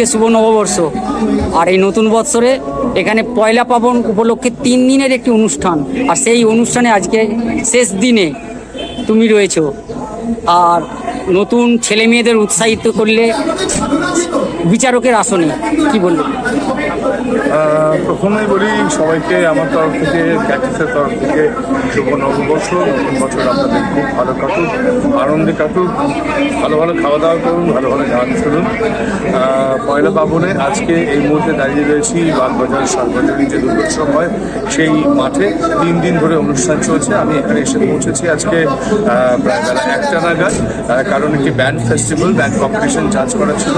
আজকে শুভ নববর্ষ। আর এই নতুন বৎসরে এখানে পয়লা পাবন উপলক্ষে তিন দিনের একটি অনুষ্ঠান। আর সেই অনুষ্ঠানে আজকে শেষ দিনে তুমি রয়েছো। আর নতুন ছেলে মেয়েদের উৎসাহিত করলে বিচারকের আসনে, কি বলব? প্রথমেই বলি, সবাইকে আমার তরফ থেকে, ক্যাটিসের তরফ থেকে শুভ নববর্ষ, নতুন বছর আপনাদের খুব ভালো কাটুক, আনন্দে কাটুক, ভালো ভালো খাওয়া দাওয়া করুন, ভালো ভালো গান শুনুন। পয়লা পাবনে আজকে এই মুহূর্তে দাঁড়িয়ে রয়েছি বাগবাজার সার্বজনীন যে দুর্গোৎসব হয়, সেই মাঠে তিন দিন ধরে অনুষ্ঠান চলছে। আমি এখানে এসে পৌঁছেছি আজকে প্রায় বেলা একটা নাগাদ কারণ একটি ব্যান্ড ফেস্টিভ্যাল ব্যান্ড কম্পিটিশন জাজ করা ছিল।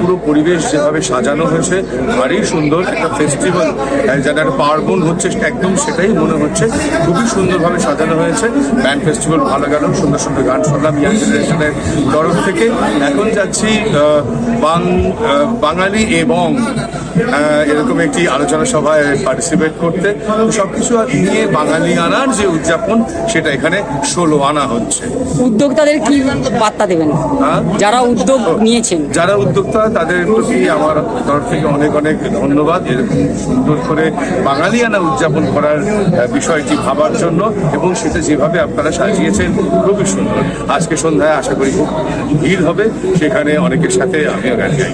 পুরো পরিবেশ যেভাবে সাজানো হয়েছে, ভারী সুন্দর। একটা ফেস্টিভ্যাল যেটা একটা পার্বণ হচ্ছে একদম সেটাই মনে হচ্ছে। খুবই সুন্দরভাবে সাজানো হয়েছে। ব্যান্ড ফেস্টিভ্যাল ভালো গেল, সুন্দর সুন্দর গান শুনলাম, ইয়াং জেনারেশনের তরফ থেকে। এখন যাচ্ছি বাঙালি এবং এরকম একটি আলোচনা সভায় পার্টিসিপেট করতে। সব কিছু নিয়ে বাঙালি আনার যে উদযাপন সেটা এখানে ষোলো আনা হচ্ছে। উদ্যোক্তাদের কি বার্তা দেবেন? হ্যাঁ? যারা উদ্যোগ নিয়েছেন। যারা উদ্যোক্তা তাদের প্রতি আমার তরফ থেকে অনেক অনেক ধন্যবাদ। এরকম সুন্দর করে বাঙালিয়ানা উদযাপন করার বিষয়টি ভাবার জন্য এবং সেটা যেভাবে আপনারা সাজিয়েছেন খুবই সুন্দর। আজকে সন্ধ্যায় আশা করি খুব ভিড় হবে। সেখানে অনেকের সাথে আমিও গান গাই।